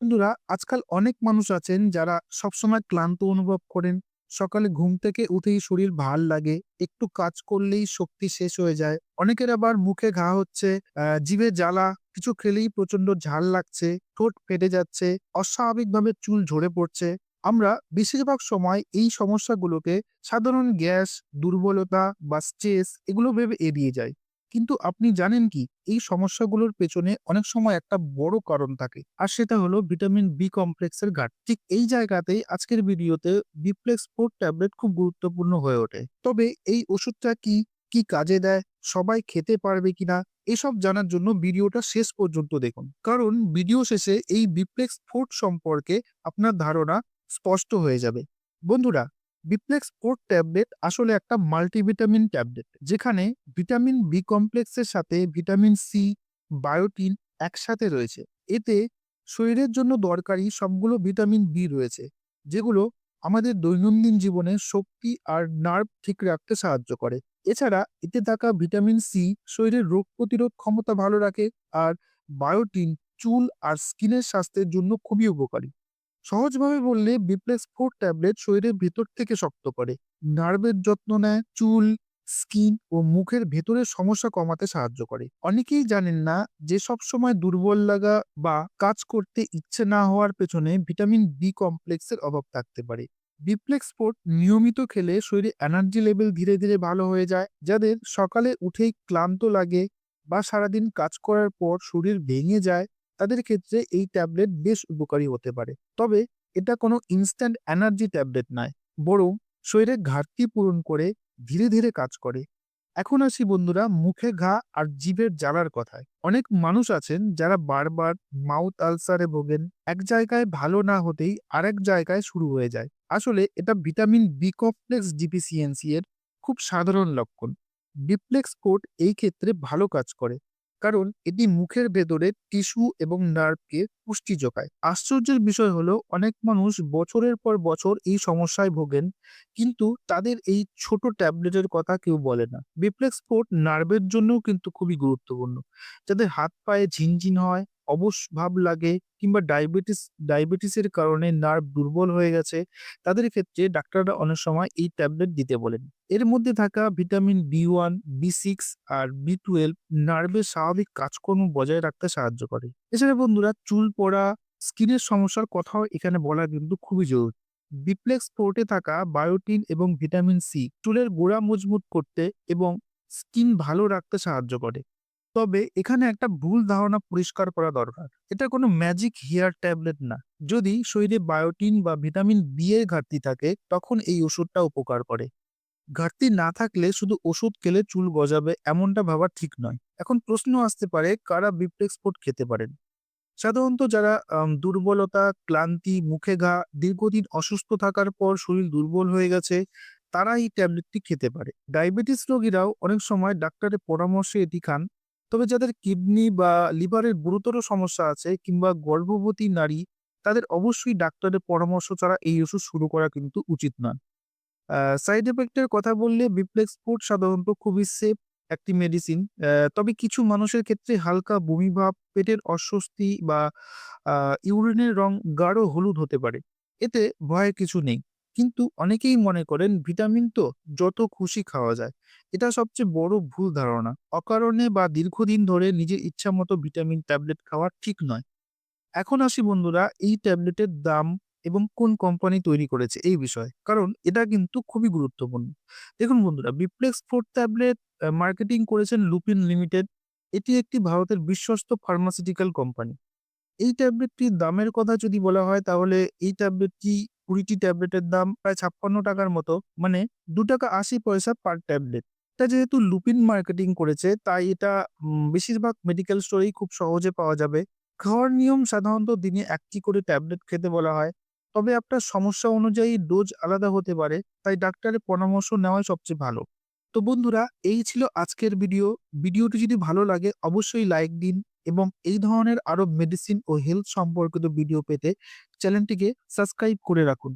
বন্ধুরা, আজকাল অনেক মানুষ আছেন যারা সবসময় ক্লান্ত অনুভব করেন। সকালে ঘুম থেকে উঠেই শরীর ভালো লাগে, একটু কাজ করলেই শক্তি শেষ হয়ে যায়। অনেকের আবার মুখে ঘা হচ্ছে জিভে জ্বালা, কিছু খেলেই প্রচণ্ড ঝাল লাগছে, ঠোঁট ফেটে যাচ্ছে, অস্বাভাবিকভাবে চুল ঝরে পড়ছে। আমরা বেশিরভাগ সময় এই সমস্যাগুলোকে সাধারণ গ্যাস, দুর্বলতা বা স্ট্রেস এগুলো ভেবে এড়িয়ে যায় কিন্তু আপনি জানেন কি? এই সমস্যাগুলোর পেছনে অনেক সময় একটা বড় কারণ থাকে। আর সেটা হলো ভিটামিন বি কমপ্লেক্সের ঘাট ঠিক এই জায়গাতেই আজকের ভিডিওতে বিপ্লেক্স ফোর ট্যাবলেট খুব গুরুত্বপূর্ণ হয়ে ওঠে। তবে এই ওষুধটা কি কি কাজে দেয়, সবাই খেতে পারবে কিনা, এসব জানার জন্য ভিডিওটা শেষ পর্যন্ত দেখুন। কারণ ভিডিও শেষে এই বিপ্লেক্স ফোর সম্পর্কে আপনার ধারণা স্পষ্ট হয়ে যাবে। বন্ধুরা বিপ্লেক্স ফোর ট্যাবলেট আসলে একটা মাল্টিভিটামিন ট্যাবলেট যেখানে ভিটামিন বি কমপ্লেক্সের সাথে ভিটামিন সি বায়োটিন একসাথে রয়েছে। এতে শরীরের জন্য দরকারি সবগুলো ভিটামিন বি রয়েছে, যেগুলো আমাদের দৈনন্দিন জীবনে শক্তি আর নার্ভ ঠিক রাখতে সাহায্য করে। এছাড়া এতে থাকা ভিটামিন সি শরীরের রোগ প্রতিরোধ ক্ষমতা ভালো রাখে আর বায়োটিন চুল আর স্কিনের স্বাস্থ্যের জন্য খুবই উপকারী। সহজভাবে বললে বিপ্লেক্স ফোর ট্যাবলেট শরীরের ভেতর থেকে শক্ত করে। নার্ভের যত্ন নেয়, চুল স্কিন ও মুখের ভেতরের সমস্যা কমাতে সাহায্য করে। অনেকেই জানেন না যে সব সময় দুর্বল লাগা বা কাজ করতে ইচ্ছে না হওয়ার পেছনে ভিটামিন বি কমপ্লেক্সের অভাব থাকতে পারে। বিপ্লেক্স ফোর্ট নিয়মিত খেলে শরীরে এনার্জি লেভেল ধীরে ধীরে ভালো হয়ে যায়, যাদের সকালে উঠেই ক্লান্ত লাগে বা সারাদিন কাজ করার পর শরীর ভেঙে যায় তাদের ক্ষেত্রে এই ট্যাবলেট বেশ উপকারী হতে পারে। তবে এটা কোনো ইনস্ট্যান্ট এনার্জি ট্যাবলেট নয়, বরং শরীরের ঘাটতি পূরণ করে, ধীরে ধীরে কাজ করে। এখন আসি বন্ধুরা মুখে ঘা আর জিভের জ্বালার কথায়। অনেক মানুষ আছেন যারা বারবার মাউথ আলসারে ভোগেন, এক জায়গায় ভালো না হতেই আরেক জায়গায় শুরু হয়ে যায়। আসলে এটা ভিটামিন বি কমপ্লেক্স ডিফিসিয়েন্সি এর খুব সাধারণ লক্ষণ। ডিপ্লেক্স কোট এই ক্ষেত্রে ভালো কাজ করে। কারণ এটি মুখের ভেতরে টিস্যু এবং নার্ভকে পুষ্টি যোগায়। আশ্চর্যের বিষয় হলো, অনেক মানুষ বছরের পর বছর এই সমস্যায় ভোগেন, কিন্তু তাদের এই ছোট ট্যাবলেটের কথা কেউ বলে না। বিপ্লেক্স স্পোর্ট নার্ভের জন্যও কিন্তু খুবই গুরুত্বপূর্ণ। যাদের হাত পায়ে ঝিনঝিন হয় অবশ, ভাব লাগে কিংবা ডায়াবেটিস, ডায়াবেটিসের কারণে নার্ভ দুর্বল হয়ে গেছে, তাদের ক্ষেত্রে ডাক্তাররা অনেক সময় এই ট্যাবলেট দিতে বলেন। এর মধ্যে থাকা vitamin B one B six আর বি টুয়েলভ নার্ভের স্বাভাবিক কাজকর্ম বজায় রাখতে সাহায্য করে। এছাড়া বন্ধুরা, চুল পড়া, স্কিনের সমস্যার কথাও এখানে বলা কিন্তু খুবই জরুরি। বিপ্লেক্স পোর্টে থাকা বায়োটিন এবং ভিটামিন সি চুলের গোড়া মজবুত করতে এবং স্কিন ভালো রাখতে সাহায্য করে। তবে এখানে একটা ভুল ধারণা পরিষ্কার করা দরকার। এটা কোনো ম্যাজিক হেয়ার ট্যাবলেট না। যদি শরীরে বায়োটিন বা ভিটামিন বি এর ঘাটতি থাকে, তখন এই ওষুধটা উপকার করে। ঘাটতি না থাকলে শুধু ওষুধ খেলে চুল গজাবে এমনটা ভাবা ঠিক নয়। এখন প্রশ্ন আসতে পারে, কারা বিপ্লেক্স ফুড খেতে পারেন? সাধারণত যারা দুর্বলতা, ক্লান্তি, মুখে ঘা, দীর্ঘদিন অসুস্থ থাকার পর শরীর দুর্বল হয়ে গেছে, তারা এই ট্যাবলেটটি খেতে পারে। ডায়াবেটিস রোগীরাও অনেক সময় ডাক্তারের পরামর্শে এটি খান। তবে যাদের কিডনি বা লিভারের গুরুতর সমস্যা আছে কিংবা গর্ভবতী নারী, তাদের অবশ্যই ডাক্তারের পরামর্শ ছাড়া এই ওষুধ শুরু করা কিন্তু উচিত নয়। সাইড এফেক্টের কথা বললে বিপ্লেক্স ফুড সাধারণত খুবই সেফ একটি মেডিসিন। তবে কিছু মানুষের ক্ষেত্রে হালকা বমিভাব পেটের অস্বস্তি বা ইউরিনের রং গাঢ় হলুদ হতে পারে। এতে ভয়ের কিছু নেই। কিন্তু অনেকেই মনে করেন ভিটামিন তো যত খুশি খাওয়া যায়। এটা সবচেয়ে বড় ভুল ধারণা। অকারণে বা দীর্ঘদিন ধরে নিজের ইচ্ছা মতো ভিটামিন ট্যাবলেট খাওয়া ঠিক নয়। এখন আসি বন্ধুরা, এই ট্যাবলেটের দাম এবং কোন কোম্পানি তৈরি করেছে এই বিষয়ে। কারণ এটা কিন্তু খুবই গুরুত্বপূর্ণ। দেখুন বন্ধুরা, বিপ্লেক্স ফোর ট্যাবলেট মার্কেটিং করেছেন লুপিন লিমিটেড। এটি একটি ভারতের বিশ্বস্ত ফার্মাসিউটিক্যাল কোম্পানি। এই ট্যাবলেটটির দামের কথা যদি বলা হয়, তাহলে এই ট্যাবলেটটি কুড়িটি ট্যাবলেটের দাম প্রায় ছাপ্পান্ন টাকার মতো মানে দু টাকা আশি পয়সা পার ট্যাবলেট। এটা যেহেতু লুপিন মার্কেটিং করেছে, তাই এটা বেশিরভাগ মেডিকেল স্টোরেই খুব সহজে পাওয়া যাবে। খাওয়ার নিয়ম সাধারণত দিনে একটি করে ট্যাবলেট খেতে বলা হয়। তবে আপনার সমস্যা অনুযায়ী ডোজ আলাদা হতে পারে, তাই ডাক্তারের পরামর্শ নেওয়াই সবচেয়ে ভালো। তো বন্ধুরা, এই ছিল আজকের ভিডিও। ভিডিওটি যদি ভালো লাগে, অবশ্যই লাইক দিন। এবং এই ধরনের আরও মেডিসিন ও হেলথ সম্পর্কিত ভিডিও পেতে চ্যানেলটিকে সাবস্ক্রাইব করে রাখুন।